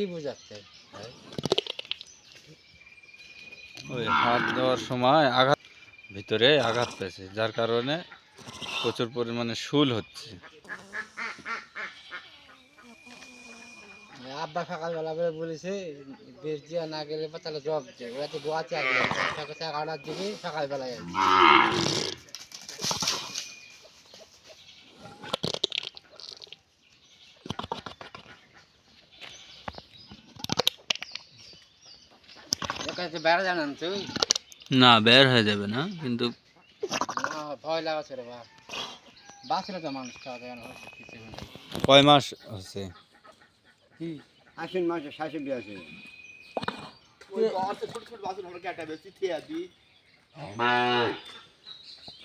কি বোঝাচ্ছে? ওই হাত দেওয়ার সময় আঘাত ভিতরে আঘাত পেয়েছে যার কারণে প্রচুর পরিমাণে শুল হচ্ছে। আব্বা সকালবেলা করে বলেছে বেশ দিয়া না গেলে বা তাহলে জব যে ওরা তো গোয়াতে দিকে সকালবেলায় আসবে বেড়া জানান তুই? না বের হয়ে যাবে না কিন্তু ভয় লাগাচ্ছে রে বা বাঁচলে তো মানুষ খাওয়া যায় না কয় মাস হচ্ছে? কি? আশ্বিন মাসে শাশুড়ি আছে।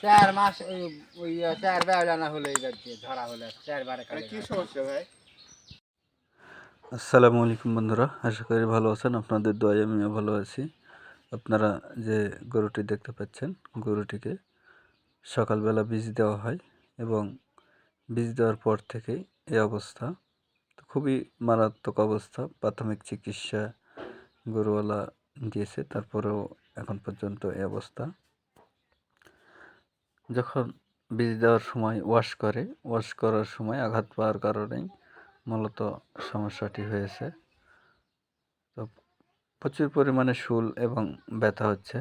চার মাস ওই ওই চার বেড়া জানা হলো ধরা হলো চারবারে কি সমস্যা ভাই? আসসালামু আলাইকুম বন্ধুরা, আশা করি ভালো আছেন। আপনাদের দোয়ায় আমিও ভালো আছি। আপনারা যে গরুটি দেখতে পাচ্ছেন, গরুটিকে সকালবেলা বীজ দেওয়া হয় এবং বীজ দেওয়ার পর থেকেই এই অবস্থা। খুবই মারাত্মক অবস্থা, প্রাথমিক চিকিৎসা গরুওয়ালা দিয়েছে, তারপরেও এখন পর্যন্ত এই অবস্থা। যখন বীজ দেওয়ার সময় ওয়াশ করে, ওয়াশ করার সময় আঘাত পাওয়ার কারণেই মূলত সমস্যাটি হয়েছে। তো প্রচুর পরিমাণে শুল এবং ব্যথা হচ্ছে।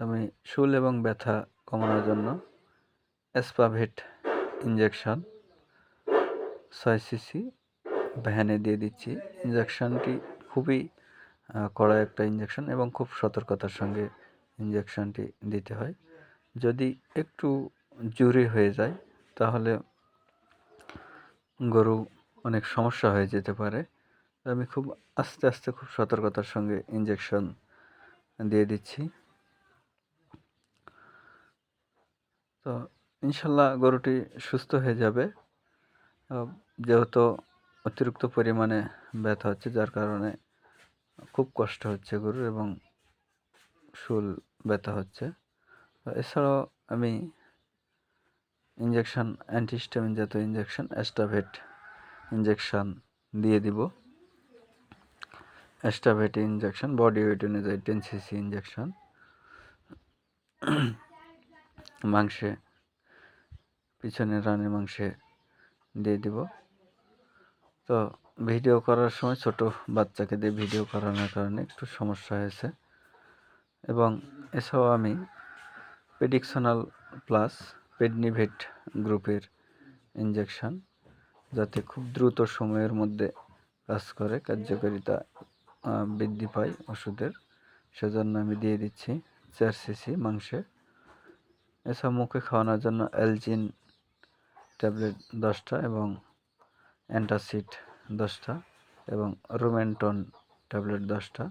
আমি শুল এবং ব্যথা কমানোর জন্য এসপাভেট ইঞ্জেকশন ছয় সিসি ভ্যানে দিয়ে দিচ্ছি। ইঞ্জেকশনটি খুবই কড়া একটা ইঞ্জেকশন এবং খুব সতর্কতার সঙ্গে ইঞ্জেকশনটি দিতে হয়। যদি একটু জোরে হয়ে যায়, তাহলে গরু অনেক সমস্যা হয়ে যেতে পারে। আমি খুব আস্তে আস্তে খুব সতর্কতার সঙ্গে ইঞ্জেকশন দিয়ে দিচ্ছি। তো ইনশাল্লাহ গরুটি সুস্থ হয়ে যাবে। যেহেতু অতিরিক্ত পরিমাণে ব্যথা হচ্ছে, যার কারণে খুব কষ্ট হচ্ছে গরুর এবং শুল ব্যথা হচ্ছে। এছাড়াও আমি ইঞ্জেকশন অ্যান্টিস্টামিন জাতীয় ইঞ্জেকশন অ্যাস্টাভেট ইঞ্জেকশন দিয়ে দিব। অ্যাস্টাভেটি ইঞ্জেকশন বডি ওয়েট অনুযায়ী টেন সিসি ইঞ্জেকশন মাংসে, পিছনে রানের মাংসে দিয়ে দিব। তো ভিডিও করার সময় ছোট বাচ্চাকে দিয়ে ভিডিও করানোর কারণে একটু সমস্যা হয়েছে। এবং এছাড়াও আমি পেডিকশনাল প্লাস পেডনিভেট গ্রুপের ইঞ্জেকশন যাতে খুব দ্রুত সময়ের মধ্যে কাজ করে, কার্যকারিতা বৃদ্ধি পায় ওষুধের। সেজন্য আমি দিয়ে দিচ্ছি চার সিসি মাংসে। এছাড়া মুখে খাওয়ানোর জন্য অ্যালজিন ট্যাবলেট দশটা এবং অ্যান্টাসিড দশটা এবং রোমেন্টন ট্যাবলেট দশটা।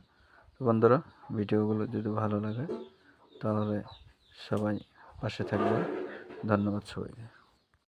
বন্ধুরা, ভিডিওগুলো যদি ভালো লাগে, তাহলে সবাই পাশে থাকবে ধন্যবাদ সবাইকে।